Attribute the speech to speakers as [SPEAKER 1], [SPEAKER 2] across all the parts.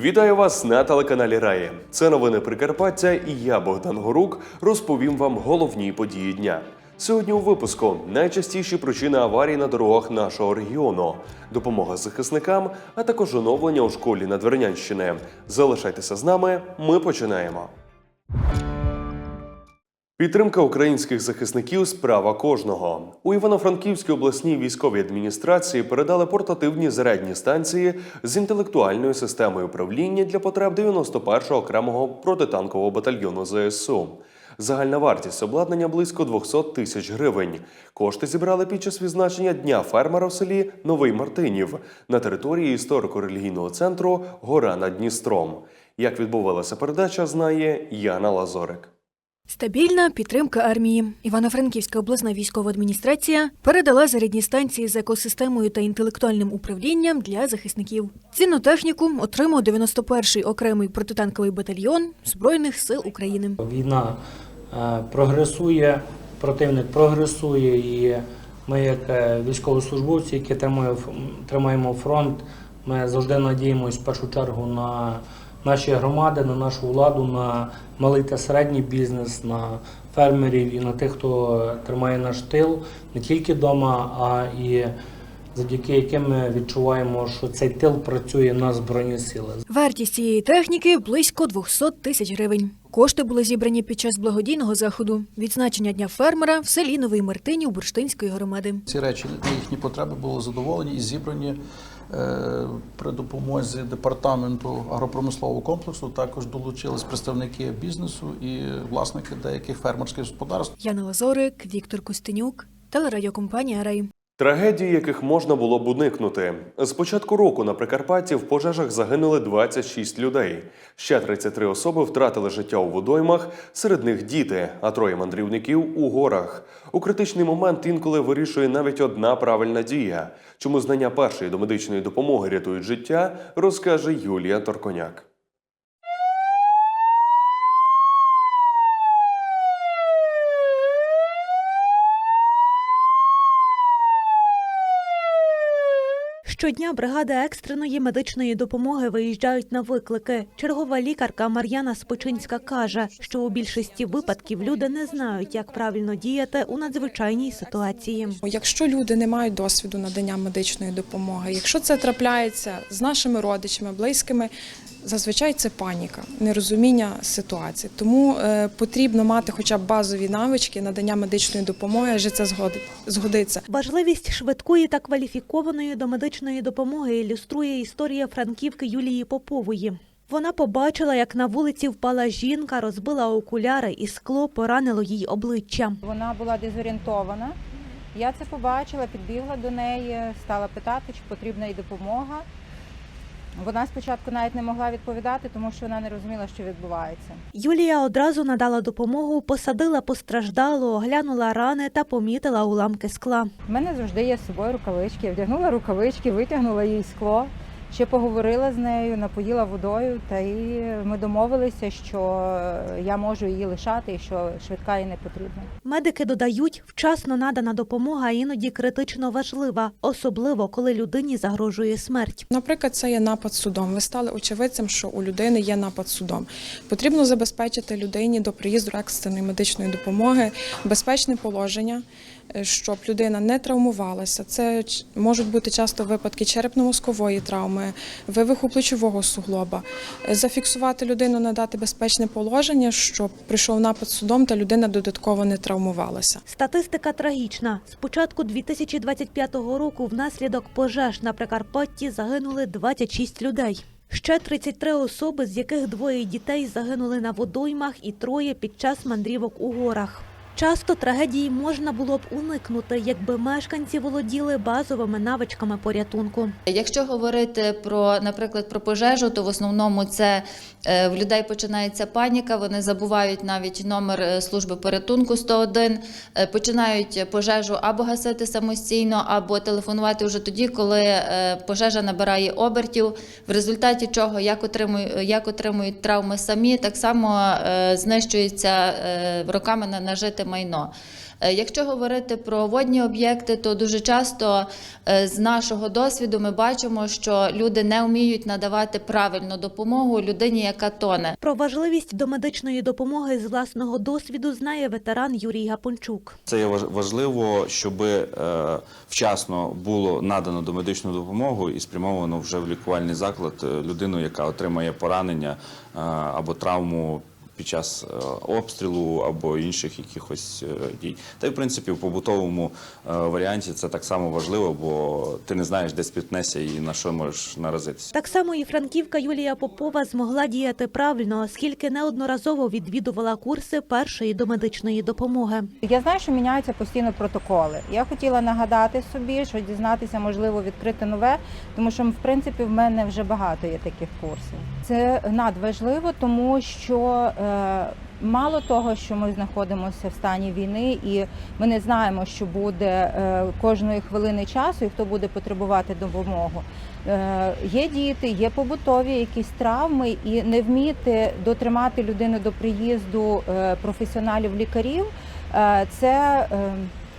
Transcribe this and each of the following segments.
[SPEAKER 1] Вітаю вас на телеканалі Раї. Це новини Прикарпаття, і я, Богдан Горук, розповім вам головні події дня. Сьогодні у випуску найчастіші причини аварій на дорогах нашого регіону, допомога захисникам, а також оновлення у школі Надвернянщини. Залишайтеся з нами. Ми починаємо. Підтримка українських захисників справа кожного. У Івано-Франківській обласній військовій адміністрації передали портативні зарядні станції з інтелектуальною системою управління для потреб 91-го окремого протитанкового батальйону ЗСУ. Загальна вартість обладнання близько 200 тисяч гривень. Кошти зібрали під час відзначення Дня фермера в селі Новий Мартинів на території історико-релігійного центру Гора над Дністром. Як відбувалася передача, знає Яна Лазорик.
[SPEAKER 2] Стабільна підтримка армії. Івано-Франківська обласна військова адміністрація передала зарядні станції з екосистемою та інтелектуальним управлінням для захисників. Цінну техніку отримав 91-й окремий протитанковий батальйон Збройних сил України.
[SPEAKER 3] Війна е, прогресує, противник прогресує, і ми, як е, військовослужбовці, які тримаємо, тримаємо фронт, ми завжди надіємося в першу чергу на наші громади, на нашу владу, на малий та середній бізнес, на фермерів і на тих, хто тримає наш тил не тільки вдома, а і завдяки яким ми відчуваємо, що цей тил працює на збройні сили.
[SPEAKER 2] Вартість цієї техніки близько 200 тисяч гривень. Кошти були зібрані під час благодійного заходу відзначення дня фермера в селі Новий Мартинів Бурштинської громади.
[SPEAKER 4] Ці речі на їхні потреби були задоволені і зібрані при допомозі департаменту агропромислового комплексу. Також долучились представники бізнесу і власники деяких фермерських господарств.
[SPEAKER 2] Яна Лазорик, Віктор Костенюк, телерадіокомпанія Рей.
[SPEAKER 1] Трагедії, яких можна було б уникнути. З початку року на Прикарпатті в пожежах загинули 26 людей. Ще 33 особи втратили життя у водоймах, серед них діти, а троє мандрівників у горах. У критичний момент інколи вирішує навіть одна правильна дія. Чому знання першої домедичної допомоги рятують життя, розкаже Юлія Торконяк.
[SPEAKER 5] Щодня бригади екстреної медичної допомоги виїжджають на виклики. Чергова лікарка Мар'яна Спочинська каже, що у більшості випадків люди не знають, як правильно діяти у надзвичайній ситуації.
[SPEAKER 6] Якщо люди не мають досвіду надання медичної допомоги, якщо це трапляється з нашими родичами, близькими, зазвичай це паніка, нерозуміння ситуації. Тому е, потрібно мати хоча б базові навички надання медичної допомоги, адже це згодиться.
[SPEAKER 5] Важливість швидкої та кваліфікованої домедичної допомоги ілюструє історія франківки Юлії Попової. Вона побачила, як на вулиці впала жінка, розбила окуляри і скло поранило їй обличчя.
[SPEAKER 7] Вона була дезорієнтована. Я це побачила, підбігла до неї, стала питати, чи потрібна їй допомога. Вона спочатку навіть не могла відповідати, тому що вона не розуміла, що відбувається.
[SPEAKER 5] Юлія одразу надала допомогу, посадила постраждалу, оглянула рани та помітила уламки скла.
[SPEAKER 7] У мене завжди є з собою рукавички. Я вдягнула рукавички, витягнула їй скло, ще поговорила з нею, напоїла водою, та і ми домовилися, що я можу її лишати і що швидка їй не потрібна.
[SPEAKER 5] Медики додають, вчасно надана допомога іноді критично важлива, особливо коли людині загрожує смерть.
[SPEAKER 6] Наприклад, це є напад судом. Ви стали очевидцем, що у людини є напад судом. Потрібно забезпечити людині до приїзду екстреної медичної допомоги безпечне положення, е, щоб людина не травмувалася. Це можуть бути часто випадки черепно-мозкової травми, вивиху плечового суглоба. Е, Зафіксувати людину, надати безпечне положення, щоб прийшов напад судом та людина додатково не травмувалася.
[SPEAKER 5] Статистика трагічна. З початку 2025 року внаслідок пожеж на Прикарпатті загинули 26 людей. Ще 33 особи, з яких двоє дітей загинули на водоймах і троє під час мандрівок у горах. Часто трагедії можна було б уникнути, якби мешканці володіли базовими навичками порятунку.
[SPEAKER 8] Якщо говорити про, наприклад, про пожежу, то в основному це е, в людей починається паніка. Вони забувають навіть номер е, служби порятунку 101, е, починають пожежу або гасити самостійно, або телефонувати вже тоді, коли пожежа набирає обертів, в результаті чого як отримують, як отримують травми самі, так само знищується роками на- нажите майно. Е, Якщо говорити про водні об'єкти, то дуже часто е, з нашого досвіду ми бачимо, що люди не вміють надавати правильну допомогу людині, яка тоне.
[SPEAKER 5] Про важливість домедичної допомоги з власного досвіду знає ветеран Юрій Гапончук.
[SPEAKER 9] Це є важливо, щоб е, вчасно було надано домедичну допомогу і спрямовано вже в лікувальний заклад людину, яка отримає поранення або травму під час е, обстрілу або інших якихось е, дій. Та й в принципі в побутовому е, варіанті це так само важливо, бо ти не знаєш, де спіткнешся і на що можеш наразитися.
[SPEAKER 5] Так само і франківка Юлія Попова змогла діяти правильно, оскільки неодноразово відвідувала курси першої домедичної допомоги.
[SPEAKER 7] Я знаю, що міняються постійно протоколи. Я хотіла нагадати собі, що дізнатися, можливо, відкрити нове, тому що в принципі в мене вже багато є таких курсів. Це надважливо, тому що е, мало того, що ми знаходимося в стані війни, і ми не знаємо, що буде е, кожної хвилини часу і хто буде потребувати допомогу. Е, Є діти, є побутові якісь травми, і не вміти дотримати людину до приїзду професіоналів-лікарів. е, Це е,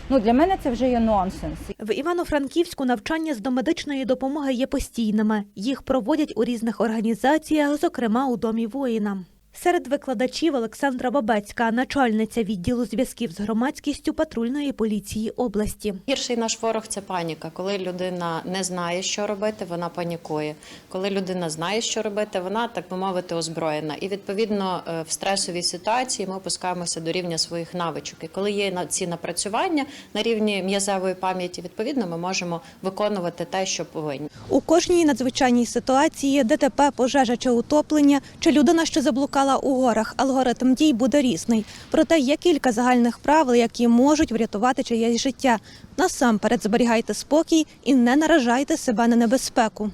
[SPEAKER 7] ну для мене це вже є нонсенс.
[SPEAKER 5] В Івано-Франківську навчання з домедичної допомоги є постійними. Їх проводять у різних організаціях, зокрема у домі воїна. Серед викладачів Олександра Бабецька, начальниця відділу зв'язків з громадськістю патрульної поліції області.
[SPEAKER 10] Гірший наш ворог це паніка. Коли людина не знає, що робити, вона панікує. Коли людина знає, що робити, вона так би мовити озброєна. І відповідно е, в стресовій ситуації ми опускаємося до рівня своїх навичок. І коли є ці напрацювання на рівні м'язевої пам'яті, відповідно ми можемо виконувати те, що повинні.
[SPEAKER 5] У кожній надзвичайній ситуації ДТП, пожежа чи утоплення, чи людина, що заблукала у горах, алгоритм дій буде різний. Проте є кілька загальних правил, які можуть врятувати чиєсь життя. Насамперед зберігайте спокій і не наражайте себе на небезпеку.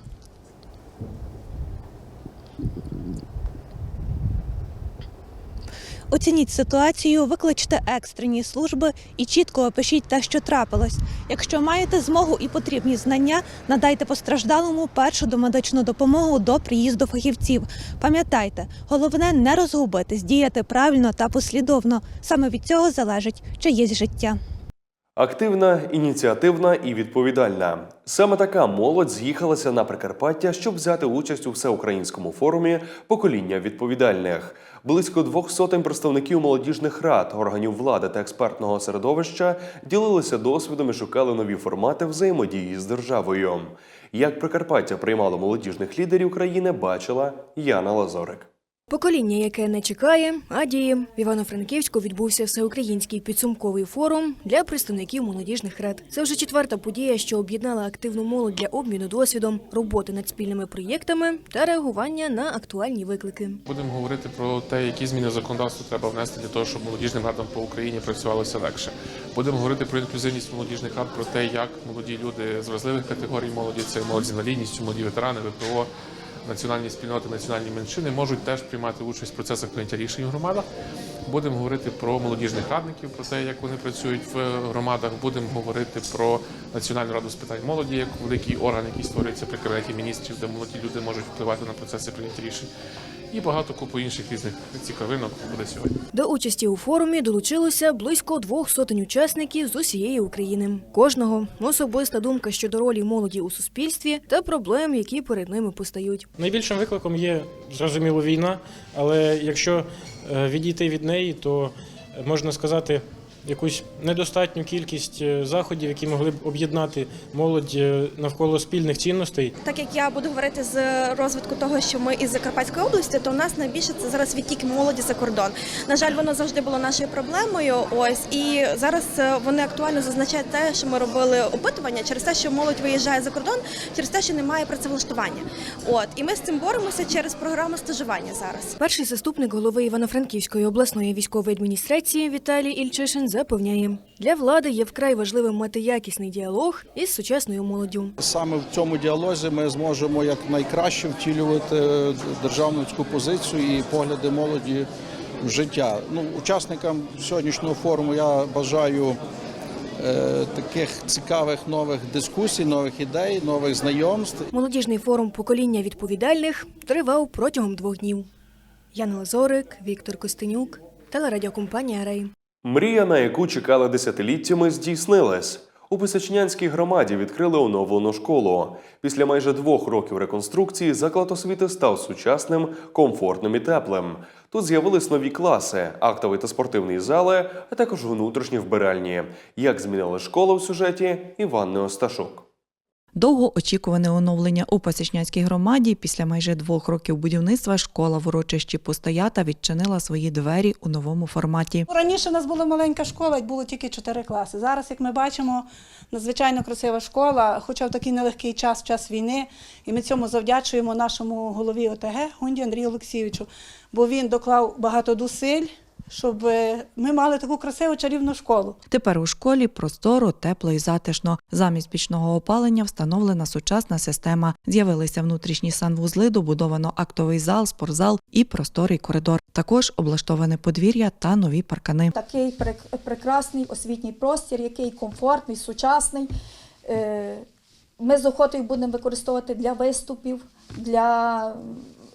[SPEAKER 5] Оцініть ситуацію, викличте екстрені служби і чітко опишіть те, що трапилось. Якщо маєте змогу і потрібні знання, надайте постраждалому першу домедичну допомогу до приїзду фахівців. Пам'ятайте, головне не розгубитись, діяти правильно та послідовно. Саме від цього залежить чиєсь життя.
[SPEAKER 1] Активна, ініціативна і відповідальна. Саме така молодь з'їхалася на Прикарпаття, щоб взяти участь у всеукраїнському форумі покоління відповідальних. Близько двох сотень представників молодіжних рад, органів влади та експертного середовища ділилися досвідом і шукали нові формати взаємодії з державою. Як Прикарпаття приймало молодіжних лідерів країни, бачила Яна Лазорик.
[SPEAKER 2] Покоління, яке не чекає, а діє. В Івано-Франківську відбувся всеукраїнський підсумковий форум для представників молодіжних рад. Це вже четверта подія, що об'єднала активну молодь для обміну досвідом, роботи над спільними проєктами та реагування на актуальні виклики.
[SPEAKER 11] Будемо говорити про те, які зміни в законодавство треба внести для того, щоб молодіжним радам по Україні працювалося легше. Будемо говорити про інклюзивність молодіжних рад, про те, як молоді люди з вразливих категорій молоді, це молодь з інвалідністю, молоді ветерани, ВПО, національні спільноти, національні меншини можуть теж приймати участь в процесах прийняття рішень в громадах. Будемо говорити про молодіжних радників, про те, як вони працюють в громадах. Будемо говорити про Національну раду з питань молоді, як великий орган, який створюється при кабінеті міністрів, де молоді люди можуть впливати на процеси прийняття рішень. І багато купу інших різних цікавинок буде сьогодні.
[SPEAKER 2] До участі у форумі долучилося близько двох сотень учасників з усієї України. Кожного особиста думка щодо ролі молоді у суспільстві та проблем, які перед ними постають.
[SPEAKER 3] Найбільшим викликом є зрозуміло війна, але якщо е, відійти від неї, то е, можна сказати. Якусь недостатню кількість е, заходів, які могли б об'єднати молодь е, навколо спільних цінностей,
[SPEAKER 12] Так як я буду говорити з розвитку того, що ми із Закарпатської області, то у нас найбільше це зараз відтік молоді за кордон. На жаль, воно завжди було нашою проблемою. Ось і зараз е, вони актуально зазначають те, що ми робили опитування через те, що молодь виїжджає за кордон, через те, що немає працевлаштування. От і ми з цим боремося через програму стажування зараз.
[SPEAKER 2] Перший заступник голови Івано-Франківської обласної військової адміністрації Віталій Ільчишин запевняє, для влади є вкрай важливим мати якісний діалог із сучасною молоддю.
[SPEAKER 4] Саме в цьому діалозі ми зможемо як найкраще втілювати державницьку позицію і погляди молоді в життя. Ну, учасникам сьогоднішнього форуму я бажаю е, таких цікавих нових дискусій, нових ідей, нових знайомств.
[SPEAKER 2] Молодіжний форум покоління відповідальних тривав протягом двох днів. Яна Лазорик, Віктор Костенюк, телерадіокомпанія Рей.
[SPEAKER 1] Мрія, на яку чекали десятиліттями, здійснилась. У Писачнянській громаді відкрили оновлену школу. Після майже двох років реконструкції заклад освіти став сучасним, комфортним і теплим. Тут з'явились нові класи, актовий та спортивний зали, а також внутрішні вбиральні. Як змінили школу в сюжеті Іван Осташук.
[SPEAKER 13] Довгоочікуване оновлення у Пасічнянській громаді після майже двох років будівництва школа в урочищі Постоята відчинила свої двері у новому форматі.
[SPEAKER 14] Раніше у нас була маленька школа, і було тільки чотири класи. Зараз, як ми бачимо, надзвичайно красива школа, хоча в такий нелегкий час, час війни, і ми цьому завдячуємо нашому голові ОТГ Гунді Андрію Олексійовичу, бо він доклав багато зусиль, щоб е, ми мали таку красиву чарівну школу.
[SPEAKER 13] Тепер у школі просторо, тепло і затишно. Замість пічного опалення встановлена сучасна система. З'явилися внутрішні санвузли, добудовано актовий зал, спортзал і просторий коридор. Також облаштоване подвір'я та нові паркани.
[SPEAKER 15] Такий прек- прекрасний освітній простір, який комфортний, сучасний. Е, Ми з охотою будемо використовувати для виступів, для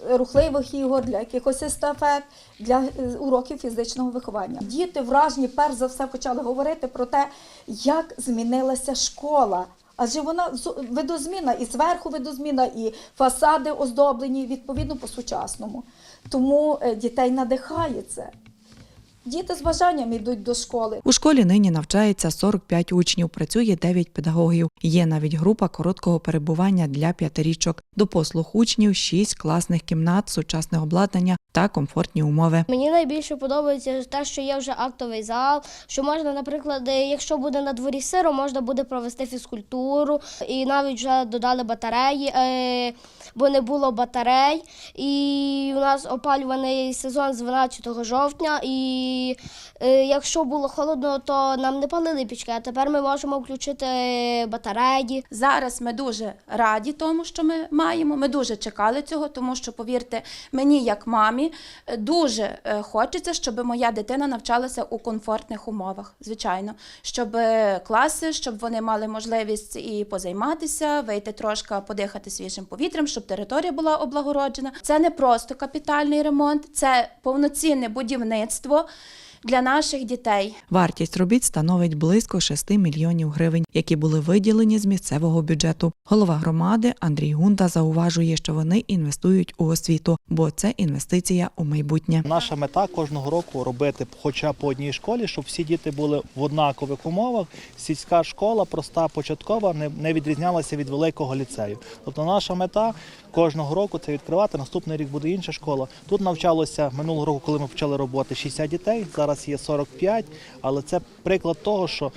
[SPEAKER 15] рухливих ігор, для якихось естафет, для е, уроків фізичного виховання. Діти вражені, перш за все, почали говорити про те, як змінилася школа. Адже вона видозміна і зверху видозміна, і фасади оздоблені відповідно по-сучасному. Тому е, дітей надихає це. Діти з бажанням йдуть до школи.
[SPEAKER 13] У школі нині навчається 45 учнів, працює 9 педагогів. Є навіть група короткого перебування для п'ятирічок. До послуг учнів 6 класних кімнат, сучасне обладнання та комфортні умови.
[SPEAKER 16] Мені найбільше подобається те, що є вже актовий зал, що можна, наприклад, е, якщо буде на дворі сиро, можна буде провести фізкультуру, і навіть вже додали батареї, е, бо не було батарей. І у нас опалюваний сезон з 12 жовтня. І е, якщо було холодно, то нам не палили пічки, а тепер ми можемо включити батареї.
[SPEAKER 17] Зараз ми дуже раді тому, що ми маємо. Ми дуже чекали цього, тому що, повірте, мені, як мамі, е, дуже е, хочеться, щоб моя дитина навчалася у комфортних умовах. Звичайно, щоб класи, щоб вони мали можливість і позайматися, вийти трошки подихати свіжим повітрям, щоб територія була облагороджена. Це не просто капітальний ремонт, це повноцінне будівництво для наших дітей.
[SPEAKER 13] Вартість робіт становить близько 6 мільйонів гривень, які були виділені з місцевого бюджету. Голова громади Андрій Гунда зауважує, що вони інвестують у освіту, бо це інвестиція у майбутнє.
[SPEAKER 18] Наша мета кожного року робити хоча б по одній школі, щоб всі діти були в однакових умовах. Сільська школа, проста початкова, не, не відрізнялася від великого ліцею. Тобто наша мета кожного року це відкривати. Наступний рік буде інша школа. Тут навчалося минулого року, коли ми почали роботи 60 дітей. Зараз є 45, але це приклад того, що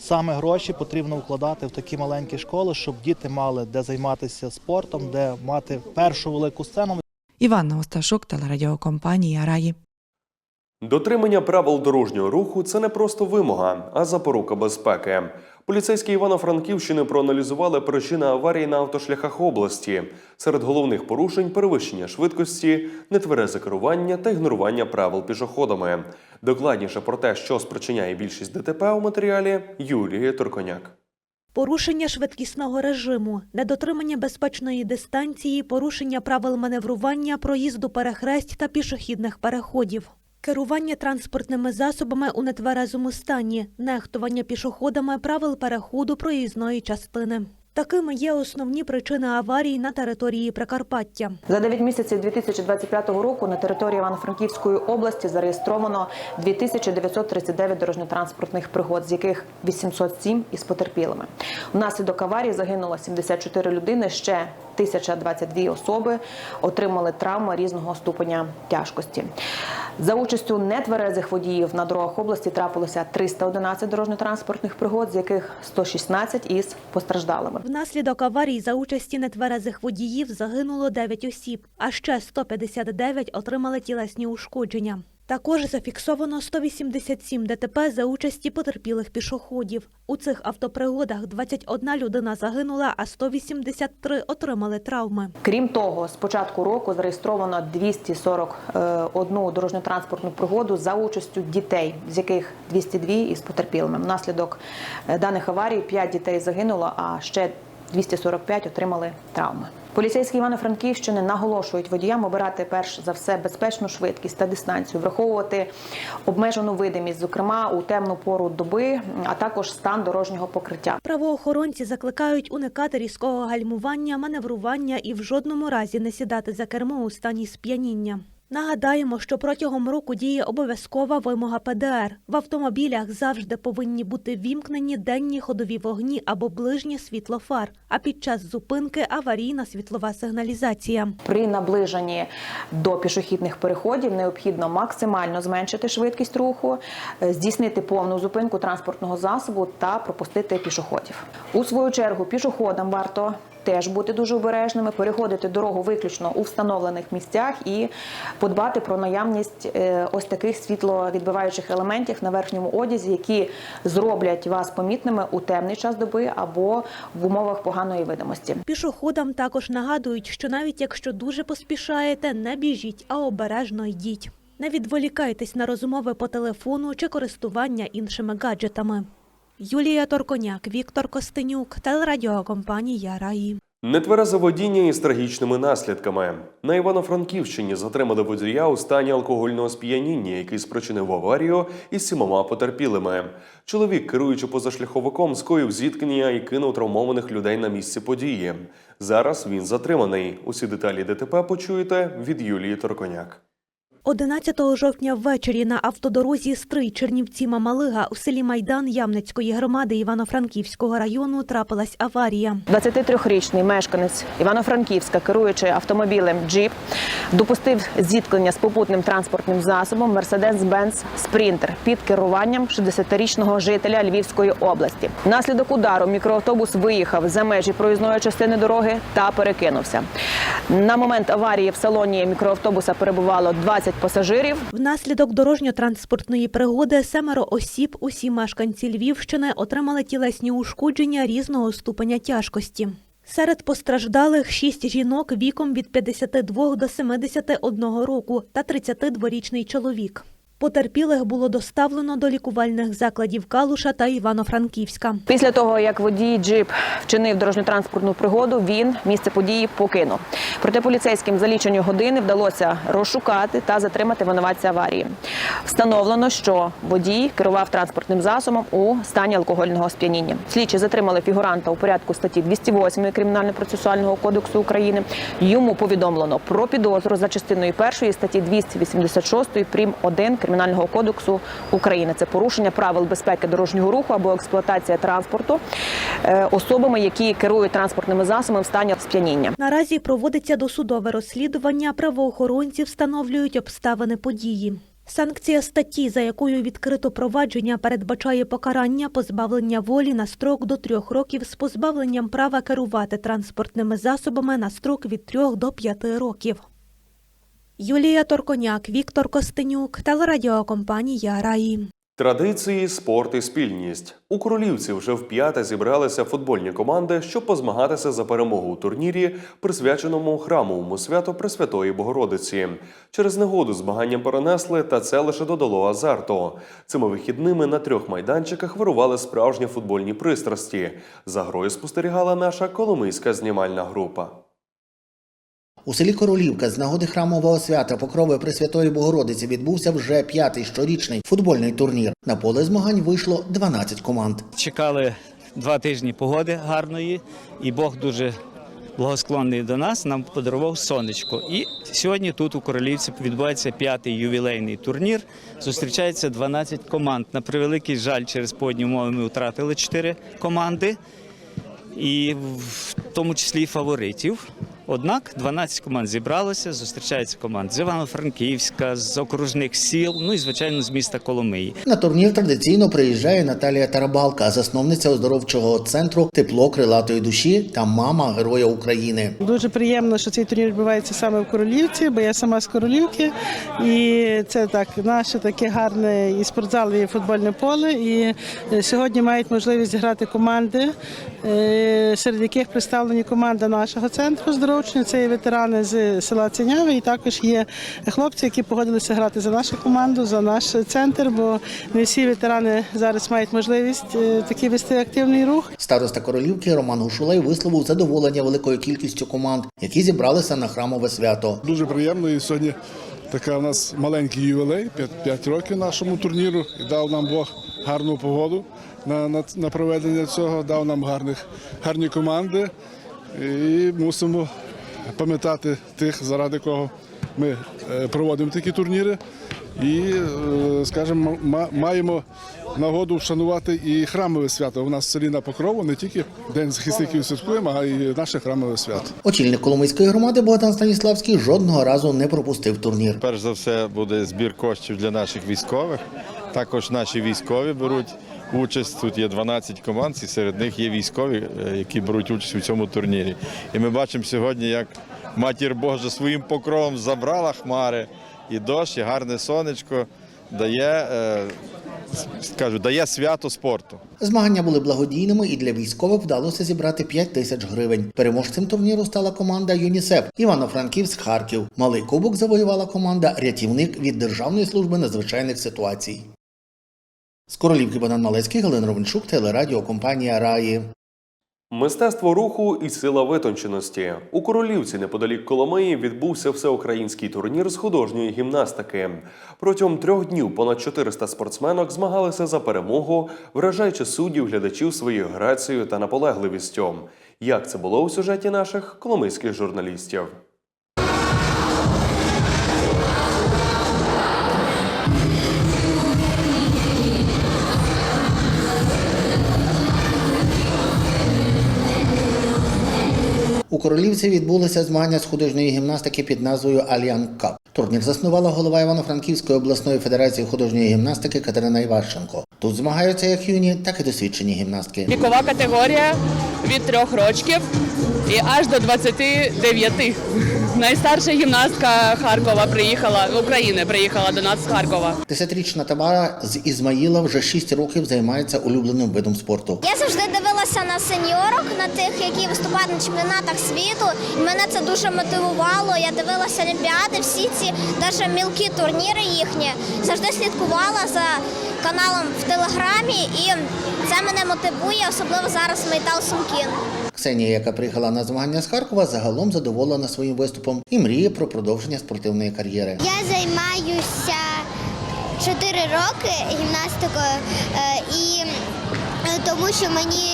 [SPEAKER 18] саме гроші потрібно вкладати в такі маленькі школи, щоб діти мали де займатися спортом, де мати першу велику сцену.
[SPEAKER 13] Іванна Осташук, телерадіокомпанія Раї.
[SPEAKER 1] Дотримання правил дорожнього руху це не просто вимога, а запорука безпеки. Поліцейські Івано-Франківщини проаналізували причини аварії на автошляхах області. Серед головних порушень перевищення швидкості, нетверезе керування та ігнорування правил пішоходами. Докладніше про те, що спричиняє більшість ДТП у матеріалі Юлії Турконяк.
[SPEAKER 5] Порушення швидкісного режиму, недотримання безпечної дистанції, порушення правил маневрування, проїзду перехресть та пішохідних переходів. Керування транспортними засобами у нетверезому стані, нехтування пішоходами правил переходу проїзної частини. Такими є основні причини аварій на території Прикарпаття.
[SPEAKER 19] За 9 місяців 2025 року на території Івано-Франківської області зареєстровано 2939 дорожньо-транспортних пригод, з яких 807 із потерпілими. Внаслідок аварії загинуло 74 людини, ще 1022 особи отримали травми різного ступеня тяжкості. За участю нетверезих водіїв на дорогах області трапилося 311 дорожньо-транспортних пригод, з яких 116 із постраждалими.
[SPEAKER 5] Внаслідок аварій за участі нетверезих водіїв загинуло 9 осіб, а ще 159 отримали тілесні ушкодження. Також зафіксовано 187 ДТП за участі потерпілих пішоходів. У цих автопригодах 21 людина загинула, а 183 отримали травми.
[SPEAKER 19] Крім того, з початку року зареєстровано 241 дорожньо-транспортну пригоду за участю дітей, з яких 202 із потерпілими. Внаслідок е, даних аварій 5 дітей загинуло, а ще 245 отримали травми. Поліцейські Івано-Франківщини наголошують водіям обирати перш за все безпечну швидкість та дистанцію, враховувати обмежену видимість, зокрема у темну пору доби, а також стан дорожнього покриття.
[SPEAKER 5] Правоохоронці закликають уникати різкого гальмування, маневрування і в жодному разі не сідати за кермо у стані сп'яніння. Нагадаємо, що протягом року діє обов'язкова вимога ПДР. В автомобілях завжди повинні бути вімкнені денні ходові вогні або ближнє світло фар, а під час зупинки аварійна світлова сигналізація.
[SPEAKER 19] При наближенні до пішохідних переходів необхідно максимально зменшити швидкість руху, е, здійснити повну зупинку транспортного засобу та пропустити пішоходів. У свою чергу пішоходам варто теж бути дуже обережними, переходити дорогу виключно у встановлених місцях і подбати про наявність е, ось таких світловідбиваючих елементів на верхньому одязі, які зроблять вас помітними у темний час доби або в умовах поганої видимості.
[SPEAKER 5] Пішоходам також нагадують, що навіть якщо дуже поспішаєте, не біжіть, а обережно йдіть. Не відволікайтесь на розмови по телефону чи користування іншими гаджетами. Юлія Торконяк, Віктор Костенюк, телерадіокомпанія Раї.
[SPEAKER 1] Нетверезе водіння із трагічними наслідками. На Івано-Франківщині затримали водія у стані алкогольного сп'яніння, який спричинив аварію із сімома потерпілими. Чоловік, керуючи позашляховиком, скоїв зіткнення і кинув травмованих людей на місці події. Зараз він затриманий. Усі деталі ДТП почуєте від Юлії Торконяк.
[SPEAKER 5] 11 жовтня ввечері на автодорозі Стрий Чернівці Мамалига у селі Майдан Ямницької громади Івано-Франківського району трапилась аварія.
[SPEAKER 19] 23-річний мешканець Івано-Франківська, керуючи автомобілем Джіп, допустив зіткнення з попутним транспортним засобом Mercedes-Benz Sprinter під керуванням 60-річного жителя Львівської області. Внаслідок удару мікроавтобус виїхав за межі проїзної частини дороги та перекинувся. На момент аварії в салоні мікроавтобуса перебувало 20 пасажирів.
[SPEAKER 5] Внаслідок дорожньо-транспортної пригоди семеро осіб, усі мешканці Львівщини, отримали тілесні ушкодження різного ступеня тяжкості. Серед постраждалих шість жінок віком від 52 до 71 року та 32-річний чоловік. Потерпілих було доставлено до лікувальних закладів Калуша та Івано-Франківська.
[SPEAKER 19] Після того, як водій джип вчинив дорожньо-транспортну пригоду, він місце події покинув. Проте поліцейським за лічені години вдалося розшукати та затримати винуватця аварії. Встановлено, що водій керував транспортним засобом у стані алкогольного сп'яніння. Слідчі затримали фігуранта у порядку статті 208 Кримінально-процесуального кодексу України. Йому повідомлено про підозру за частиною першої статті 286 прим. 1 Кримінального кодексу України. Це порушення правил безпеки дорожнього руху або експлуатація транспорту е, особами, які керують транспортними засобами в стані сп'яніння.
[SPEAKER 5] Наразі проводиться досудове розслідування. Правоохоронці встановлюють обставини події. Санкція статті, за якою відкрито провадження, передбачає покарання позбавлення волі на строк до трьох років з позбавленням права керувати транспортними засобами на строк від трьох до п'яти років. Юлія Торконяк, Віктор Костенюк, телерадіокомпанія Раї.
[SPEAKER 1] Традиції, спорт і спільність у королівці вже вп'яте зібралися футбольні команди, щоб позмагатися за перемогу у турнірі, присвяченому храмовому святу Пресвятої Богородиці. Через негоду змагання перенесли, та це лише додало азарту. Цими вихідними на трьох майданчиках вирували справжні футбольні пристрасті. За грою спостерігала наша коломийська знімальна група.
[SPEAKER 20] У селі Королівка з нагоди храмового свята Покрови Пресвятої Богородиці відбувся вже п'ятий щорічний футбольний турнір. На поле змагань вийшло 12 команд.
[SPEAKER 21] Чекали два тижні погоди гарної, і Бог дуже благосклонний до нас. Нам подарував сонечко. І сьогодні тут у Королівці відбувається п'ятий ювілейний турнір. Зустрічається 12 команд. На превеликий жаль, через погодні умови ми втратили 4 команди, і в тому числі і фаворитів. Однак 12 команд зібралося, зустрічаються команд з Івано-Франківська, з окружних сіл, ну і звичайно з міста Коломиї.
[SPEAKER 20] На турнір традиційно приїжджає Наталія Тарабалка, засновниця оздоровчого центру Тепло крилатої душі та мама Героя України.
[SPEAKER 22] Дуже приємно, що цей турнір відбувається саме в Королівці, бо я сама з Королівки. І це так наше таке гарне і спортзал, і футбольне поле. І е, сьогодні мають можливість грати команди, е, серед яких представлені команда нашого центру здоров'я оздоровчення. Це є ветерани з села Ценяви, і також є хлопці, які погодилися грати за нашу команду, за наш центр, бо не всі ветерани зараз мають можливість е, такий вести активний рух.
[SPEAKER 20] Староста королівки Роман Гушулей висловив задоволення великою кількістю команд, які зібралися на храмове свято.
[SPEAKER 23] Дуже приємно. І сьогодні така у нас маленький ювілей, 5, 5 років нашому турніру. І дав нам Бог гарну погоду на, на, на проведення цього, дав нам гарних, гарні команди. І мусимо пам'ятати тих, заради кого ми е, проводимо такі турніри. І, е, скажімо, ма- маємо нагоду вшанувати і храмове свято. У нас в селі на Покрову не тільки День захисників святкуємо, а й наше храмове свято.
[SPEAKER 20] Очільник Коломийської громади Богдан Станіславський жодного разу не пропустив турнір.
[SPEAKER 24] Перш за все буде збір коштів для наших військових. Також наші військові беруть участь. Тут є 12 команд, і серед них є військові, е, які беруть участь у цьому турнірі. І ми бачимо сьогодні, як матір Божа своїм покровом забрала хмари, і дощ, і гарне сонечко дає, е, скажу, дає свято спорту.
[SPEAKER 20] Змагання були благодійними і для військових вдалося зібрати 5 тисяч гривень. Переможцем турніру стала команда ЮНІСЕФ Івано-Франківськ Харків. Малий кубок завоювала команда Рятівник від Державної служби надзвичайних ситуацій. З королівки Богдан Малецький, Галина Ровенчук, телерадіокомпанія Раї.
[SPEAKER 1] Мистецтво руху і сила витонченості у королівці неподалік Коломиї відбувся всеукраїнський турнір з художньої гімнастики. Протягом трьох днів понад 400 спортсменок змагалися за перемогу, вражаючи суддів глядачів своєю грацією та наполегливістю. Як це було у сюжеті наших коломийських журналістів?
[SPEAKER 20] У королівці відбулися змагання з художньої гімнастики під назвою Альян Кап. Турнір заснувала голова Івано-Франківської обласної федерації художньої гімнастики Катерина Іващенко. Тут змагаються як юні, так і досвідчені гімнастки.
[SPEAKER 25] Вікова категорія від трьох років і аж до 29. Найстарша гімнастка Харкова приїхала України, приїхала до нас з Харкова.
[SPEAKER 20] Десятирічна Тамара з Ізмаїла вже 6 років займається улюбленим видом спорту.
[SPEAKER 26] Я завжди дивилася на сеньорок, на тих, які виступають на чемпіонатах світу. І мене це дуже мотивувало. Я дивилася олімпіади, всі ці навіть мілкі турніри їхні. Завжди слідкувала за каналом в телеграмі, і це мене мотивує, особливо зараз Мейтал Сумкін.
[SPEAKER 20] Ксенія, яка приїхала на змагання з Харкова, загалом задоволена своїм виступом і мріє про продовження спортивної кар'єри.
[SPEAKER 26] Я займаюся 4 роки гімнастикою е, і е, тому що мені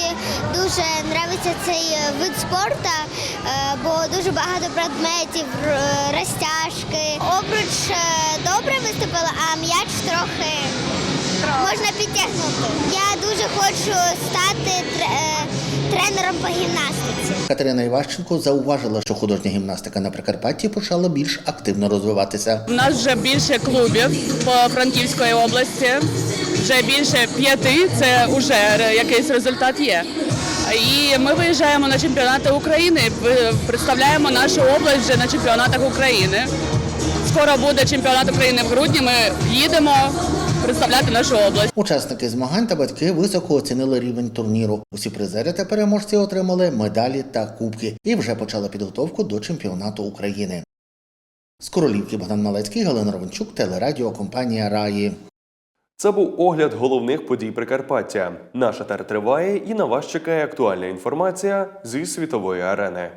[SPEAKER 26] дуже подобається цей вид спорту, е, бо дуже багато предметів, розтяжки. Обруч добре виступила, а м'яч трохи можна підтягнути. Я дуже хочу стати е, тренером по гімнастиці.
[SPEAKER 20] Катерина Іващенко зауважила, що художня гімнастика на Прикарпатті почала більш активно розвиватися.
[SPEAKER 25] У нас вже більше клубів по Франківської області. Вже більше п'яти. Це вже якийсь результат є. І ми виїжджаємо на чемпіонати України, представляємо нашу область вже на чемпіонатах України. Скоро буде чемпіонат України в грудні. Ми їдемо представляти нашу область.
[SPEAKER 20] Учасники змагань та батьки високо оцінили рівень турніру. Усі призери та переможці отримали медалі та кубки і вже почали підготовку до чемпіонату України. З королівки Богдан Малецький, Галина Ровенчук, телерадіокомпанія Раї.
[SPEAKER 1] Це був огляд головних подій Прикарпаття. Наша тер триває, і на вас чекає актуальна інформація зі світової арени.